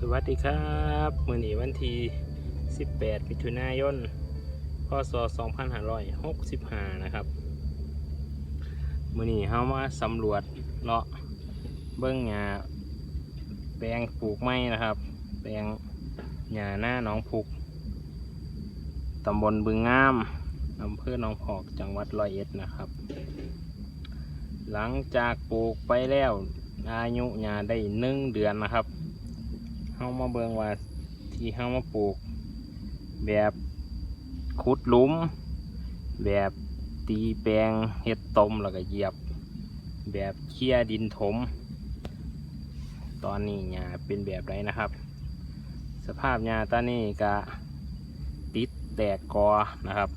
สวัสดีครับมื่อนี้วันที่ 18 มิถุนายน พศ 2565 นะครับมื่อนี้เฮามาสำรวจเลาะเบิ้องหญ้าแปลงปลูกไม้นะครับ แปลงหญ้าหน้าหนองพุกตำบลบึงงามอำเภอหนองพอกจังหวัดร้อยเอ็ดนะครับ หลังจากปลูกไปแล้วอายุหญ้าได้หนึ่งเดือนนะครับ เฮามาเบิงว่าที่เฮามาปลูก แบบขุดหลุม แบบตีแปลงเฮ็ดตมแล้วก็เหยียบ แบบเคลียดินถม ตอนนี้หญ้าเป็นแบบไรนะครับ สภาพหญ้าตอนนี้ก็ติดแตกกอนะครับ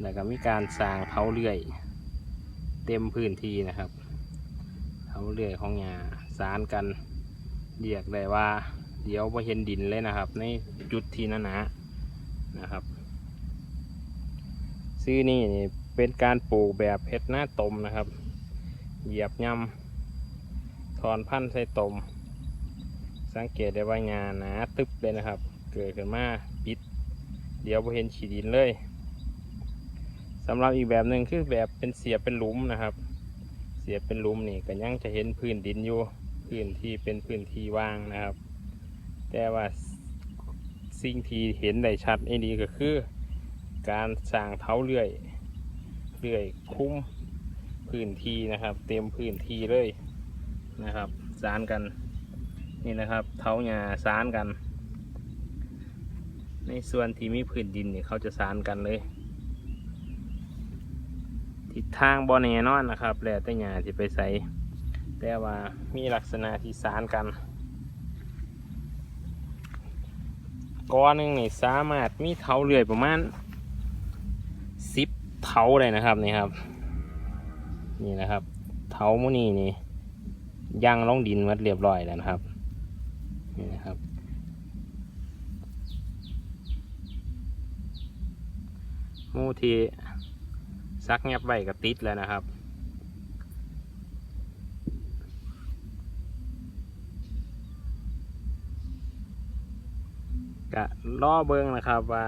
แล้วก็มีการสร้างเท้าเลื่อย เต็มพื้นที่นะครับเท้าเลื่อยของหญ้าสารกัน เรียกได้ว่า เดี๋ยวพอเห็นดินเลยนะครับ ในจุดที่หนาๆนะครับ ซื้อนี่เป็นการปลูกแบบเพชรหน้าตมนะครับ เหยียบย่ำถอนพันธุ์ใส่ตม สังเกตได้ว่าหญ้าหนาตึบเลยนะครับ เกิดขึ้นมาปิด เดี๋ยวพอเห็นฉีดินเลยสำหรับอีกแบบหนึ่งคือแบบเป็นเสียบเป็นหลุมนะครับ เสียบเป็นหลุมนี่ก็ยังจะเห็นพื้นดินอยู่ พื้นที่เป็นพื้นที่ว่างนะครับ แต่ว่าสิ่งที่เห็นได้ชัดไอ้ดีก็คือ การสร้างเท้าเลื่อยเลื่อยคุ้มพื้นที่นะครับ เต็มพื้นที่เลยนะครับสารกันนี่นะครับเท้าหญ้าสารกัน ในส่วนที่มีพื้นดินเนี่ยเขาจะสารกันเลยทิศทางบอแน่นอนนะครับ แล้วแต่หญ้าที่ไปใส่ แต่ว่ามีลักษณะที่สานกันกอหนึ่งนี่สามารถมีเท้าเลื่อยประมาณสิบเท้าเลยนะครับนี่ครับ นี่นะครับเท้ามุนี่นี่ย่างลงดินมัดเรียบร้อยแล้วนะครับนี่นะครับมูที่ซักเงียบไว้ก็ติดแล้วนะครับ ก็ล่อเบิ้งนะครับว่า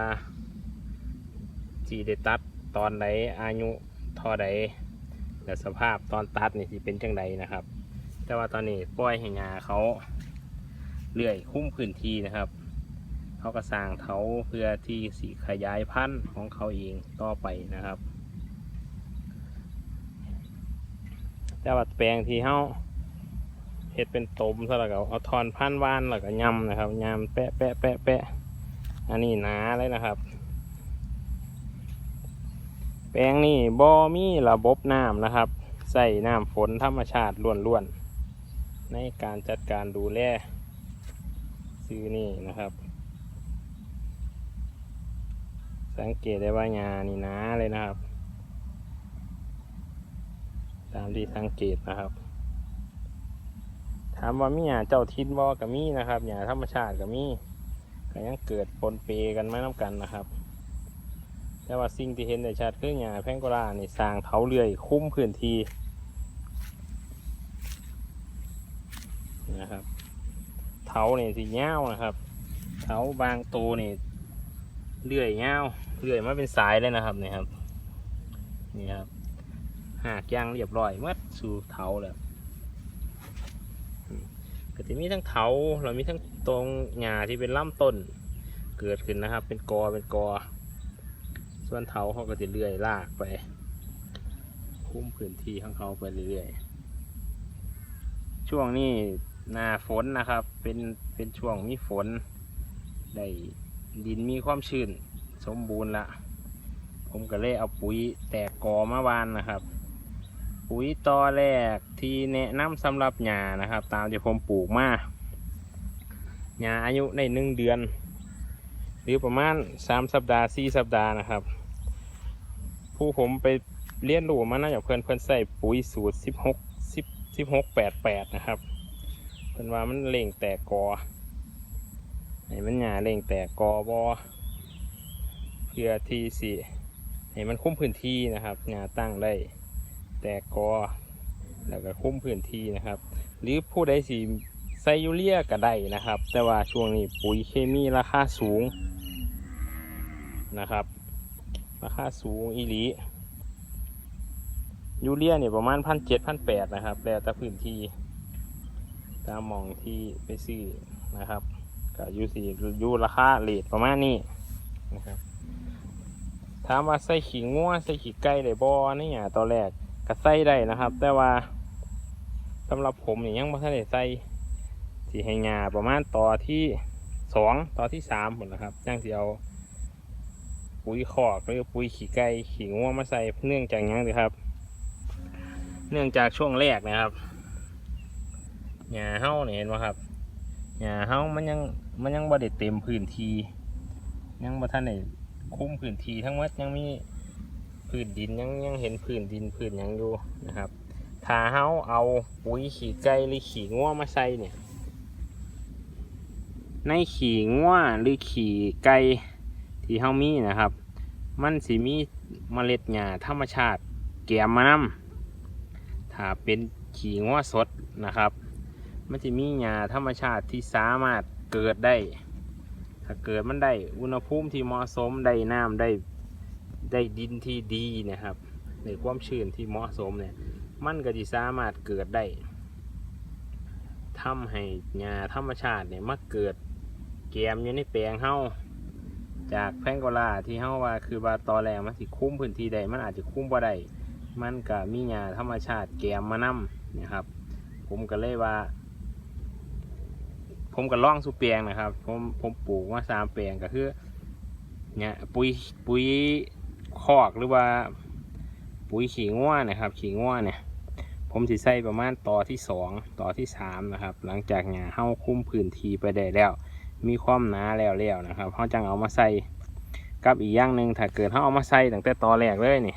สีได้ตัดตอนใดอายุท่อใดและสภาพตอนตัดนี่สิเป็นจังใดนะครับ แต่ว่าตอนนี้ปล่อยให้งาเขาเลื่อยคุ้มพื้นที่นะครับเขาก็สร้างเถาเพื่อที่สีขยายพันธุ์ของเขาเองต่อไปนะครับ แต่ว่าแปลงที่เขา เห็ดเป็นตมซะแล้วก็เอาทอนพันวานแล้วก็ยำนะครับยำแปะแปะแปะแปะอันนี้หนาเลยนะครับ แปลงนี่บ่มีระบบน้ำนะครับ ใส่น้ำฝนธรรมชาติล้วนๆ ในการจัดการดูแลซื้อนี่นะครับ สังเกตได้ว่าหญ้านี่หนาเลยนะครับ ตามที่สังเกตนะครับามว่ามีหญ้าเจ้าทินบ่กับมีนะครับหญ้าธรรมชาติกับมีก็ยังเกิดปนเปกันมาน้ำกันนะครับ แต่ว่าสิ่งที่เห็นได้ชัดคือหญ้าแพงโกลานี่สร้างเถาเลื่อยคุ้มพื้นที่นะครับเถาเนี่ยสีเงาวนะครับเถาบางตัวนี่เลื่อยเงาเลื่อยมาเป็นสายเลยนะครับนี่ครับนี่ครับหากย่างเรียบร้อยเมื่อสู่เถาแล้ว ก็จะมีทั้งเถาเรามีทั้งตรงหญ้าที่เป็นลำต้นเกิดขึ้นนะครับ เป็นกอเป็นกอ ส่วนเถาเขาก็จะเลื่อยลากไปคุ้มพื้นที่ของเขาไปเรื่อยๆช่วงนี้หน้าฝนนะครับ เป็นเป็นช่วงมีฝนได้ดินมีความชื้นสมบูรณ์ละผมก็เลยเอาปุ๋ยแตกกอมาวานนะครับ ปุ๋ยตอแรกที่แนะนำสำหรับหญ้านะครับ ตามที่ผมปลูกมาหญ้าอายุในหนึ่งเดือน หรือประมาณสามสัปดาห์สี่สัปดาห์นะครับ ผู้ผมไปเรียนรู้มานะจากเพื่อนเพื่อนใส่ปุ๋ยสูตรสิบหกสิบสิบหกแปดแปดนะครับเพื่อนว่ามันเล่งแตกกอให้มันหญ้าเล่งแตกกอบอเพื่อที่สิให้มันคุ้มพื้นที่นะครับหญ้าตั้งได้ แตกกอแล้วก็คุ้มพื้นที่นะครับ หรือผู้ใดสีใส่ยูเรียก็ได้นะครับ แต่ว่าช่วงนี้ปุ๋ยเคมีราคาสูงนะครับ ราคาสูงอีหลียูเรียเนี่ยประมาณพันเจ็ดพันแปดนะครับ แล้วแต่พื้นที่ตามมองที่ไปซื้อนะครับก็อยูสี่ยูราคาเลทประมาณนี้นะครับถามว่าใส่ขี้งัวใส่ขี้ไก่ได้บ่เนี่ยตอนแรก ก็ใส่ได้นะครับ แต่ว่าสำหรับผมนี่ยังไม่ทันได้ใส่สีให้งาประมาณต่อที่สองต่อที่สามหมดนะครับจังสิเอาปุ๋ยขอกหรือปุ๋ยขี้ไก่ขี้งัวมาใส่เนื่องจากยังสิครับ เนื่องจากช่วงแรกนะครับหญ้าเฮ้าเนี่ยเห็นไหมครับหญ้าเฮ้ามันยังมันยังบ่ได้เต็มพื้นที่ ยังบ่ทันได้คุ้มพื้นที่ทั้งหมดยังมี พื้นดินยังยังเห็นพื้นดินพื้นยังอยู่นะครับถ้าเฮาเอาปุ๋ยขี้ไก่หรือขี้งัวมาใส่เนี่ย ในขี้งัวหรือขี้ไก่ที่เฮามีนะครับ มันสิมีเมล็ดหญ้าธรรมชาติแกมมานำถ้าเป็นขี้งัวสดนะครับ มันจะมีหญ้าธรรมชาติที่สามารถเกิดได้ ถ้าเกิดมันได้อุณหภูมิที่เหมาะสมได้น้ำได้ ได้ดินที่ดีนะครับในความชื้นที่เหมาะสมเนี่ยมันก็จะสามารถเกิดได้ทำให้หญ้าธรรมชาติเนี่ยมาเกิดแกมอยู่ในแปลงเฮาจากแพงโกลาที่เฮาว่าคือว่าตอแรกมันสิคุ้มพื้นที่ใดมันอาจจะคุ้มบ่ได้มันก็มีหญ้าธรรมชาติแกมมานํนะครับ ผมก็เลยว่า ผมก็ล่องสุแปลงนะครับ ผมผมปลูกมาสามแปลงก็คือเนี่ยปุ๋ยปุ๋ย คอกหรือว่า ปุ๋ยขี้ง่วนะครับ ขี้ง่วเนี่ย ผมสิใส่ประมาณต่อที่สองต่อที่สามนะครับ หลังจากเนี่ยเฮาคุ้มพื้นที่ไปได้แล้ว มีความหนาแล้วแล้วนะครับเฮาจังเอามาใส่กับอีกอย่างหนึ่งถ้าเกิดเฮาเอามาใส่ตั้งแต่ตอแรกเลยนี่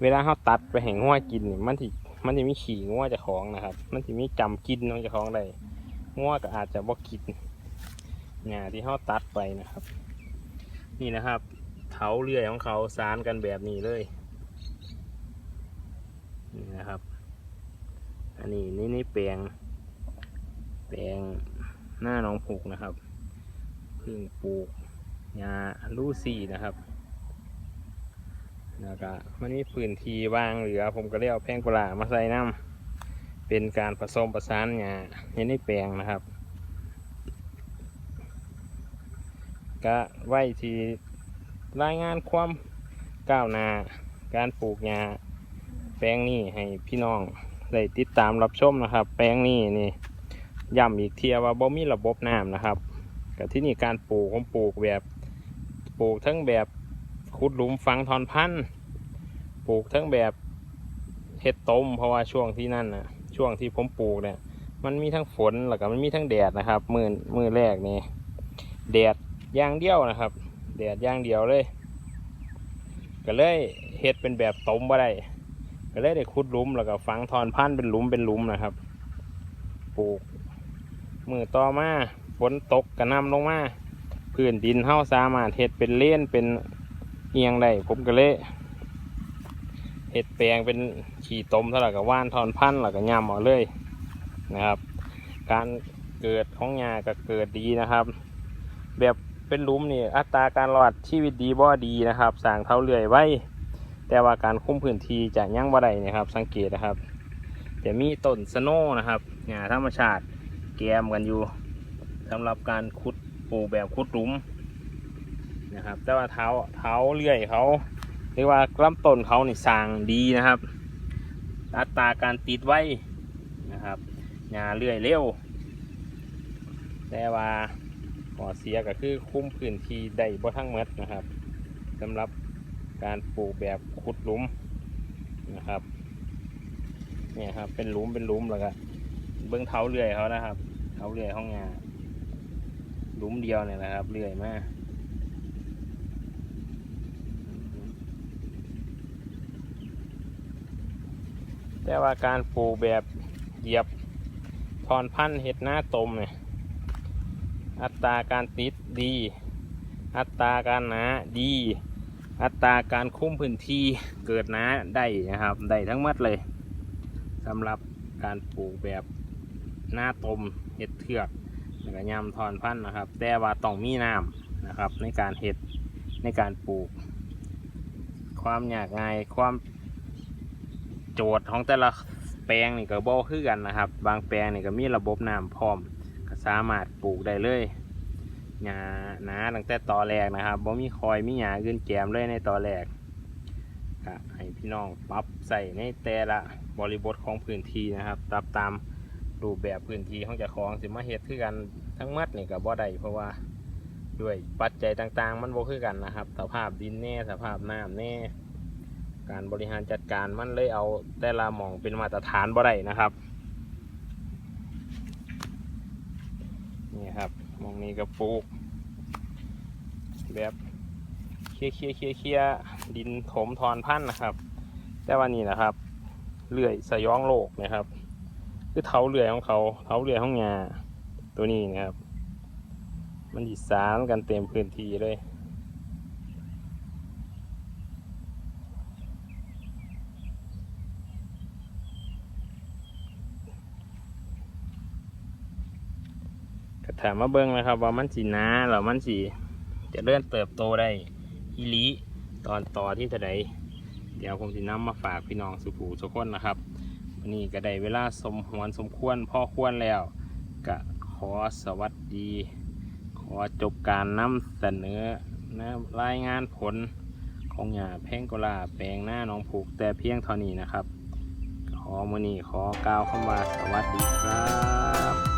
เวลาเฮาตัดไปแห่งง่วกินนี่มันสิมันจะมีขี้ง่วจะของนะครับ มันจะมีจำกินของจะของได้ง่วก็อาจจะบ่กินหญ้าที่เฮาตัดไปนะครับ นี่นะครับ เถาเลื่อยของเขาสานกันแบบนี้เลยนี่นะครับ อันนี้นี่นี่แปลง แปลงหน้าน้องผูกนะครับเพึ่งปลูกยาลูซี่นะครับแล้วก็มันมีพื้นที่ว่างเหลือ ผมก็เลยเอาแพงกลามาใส่น้ำเป็นการผสมประสานยาในในแปลงนะครับ ก็ไว้ที่ รายงานความก้าวหน้าการปลูกยาแปลงนี้ให้พี่น้องได้ติดตามรับชมนะครับ แปลงนี้นี่ย้ำอีกเทียว่าบ่มีระบบน้ำนะครับกับที่นี่การปลูกผมปลูกแบบปลูกทั้งแบบขุดหลุมฝังทอนพันธุ์ปลูกทั้งแบบเห็ดต้มเพราะว่าช่วงที่นั่นนะช่วงที่ผมปลูกเนี่ยมันมีทั้งฝนแล้วก็มันมีทั้งแดดนะครับ มือมือแรกนี่แดดอย่างเดียวนะครับ แดดอย่างเดียวเลย ก็เลยเห็ดเป็นแบบต้มบ่ได้ก็เลยได้ขุดหลุมแล้วก็ฝังทอนพันธุ์เป็นหลุมเป็นหลุมนะครับ ปลูก มือต่อมาฝนตกกระนำลงมาพื้นดินเฮาสามารถเห็ดเป็นเล่นเป็นเอียงได้ผมก็เลยเห็ดแปลงเป็นขี่ตมเท่าไหร่กับว่านทอนพันธุ์แล้วก็ย่ำเอาเลยนะครับ การเกิดของหญ้าก็เกิดดีนะครับ เป็นหลุมนี่อัตราการรอดชีวิตดีบ่ดีนะครับสางเท้าเลื่อยไว้ แต่ว่าการคุ้มพื้นที่จะยั่งบ่ได้นะครับ สังเกตนะครับ จะมีต้นสโนนะครับหญ้าธรรมชาติแกมกันอยู่สำหรับการขุดปลูกแบบขุดหลุมนะครับ แต่ว่าเท้าเท้าเลื่อยเขาเรียกว่าลำต้นเขานี่สางดีนะครับ อัตราการติดไว้นะครับหญ้าเลื่อยเร็วแต่ว่า ข้อเสียก็คือคุ้มพื้นที่ได้บ่ทั้งหมดนะครับสำหรับการปลูกแบบขุดหลุมนะครับเนี่ยครับเป็นหลุมเป็นหลุมแล้วก็เบื้องเท้าเลื่อยเขานะครับเท้าเลื่อยห้องงานหลุมเดียวเนี่ยนะครับเลื่อยมาแต่ว่าการปลูกแบบเหยียบทอนพันธุ์เห็ดหน้าตมเนี่ย อัตราการติดดี อัตราการหนาดี อัตราการคุ้มพื้นที่เกิดหนาได้นะครับ ได้ทั้งหมดเลยสำหรับการปลูกแบบหน้าตมเห็ดเทือกแล้วก็ยำทอนพันธุ์นะครับ แต่ว่าต้องมีน้ำนะครับ ในการเห็ดในการปลูก ความยากง่ายความโจทย์ของแต่ละแปลงนี่ก็บ่คือกันนะครับ บางแปลงนี่ก็มีระบบน้ำพร้อม สามารถปลูกได้เลยหญ้าหนาตั้งแต่ตอแรกนะครับบ่มีคอยมีหญ้าอื่นแกมเลยในตอแรกก็ให้พี่น้องปรับใส่ในแต่ละบริบทของพื้นที่นะครับปรับตามรูปแบบพื้นที่ของเจ้าของสิมาเฮ็ดคือกันทั้งหมัดนี่ก็บ่ได้เพราะว่าด้วยปัจจัยต่างๆ มันบ่คือกันนะครับ สภาพดินแน่สภาพน้ำแน่ การบริหารจัดการมันเลยเอาแต่ละหม่องเป็นมาตรฐานบ่ได้นะครับ นี่ครับมองนี้ก็ปลูก แบบเคลียเคลียเคลียเคลียดินถมทอนพันธุ์นะครับ แต่วันนี้นะครับเลื่อยสยองโลกนะครับ คือเท้าเลื่อยของเขาเท้าเลื่อยของงาตัวนี้นะครับ มันดิสานกันเต็มพื้นที่เลย ก็ ถามมาเบิ้งนะครับ ว่ามันสีนาหรือมันสีจะเลื่อนเติบโตได้อีลีตอนต่อที่ใดเดี๋ยวผมสิน้ำมาฝากพี่น้องสุผูสุกคนนะครับวันนี้ก็ได้เวลาสมหวนสมควรพ่อควรแล้วก็ขอสวัสดี ขอจบการนำเสนอนะรายงานผลของหยาแพงกลาแปลงหน้าน้องผูกแต่เพียงเท่านี้นะครับ ขอมือนี้ขอกล่าวคำว่าสวัสดีครับ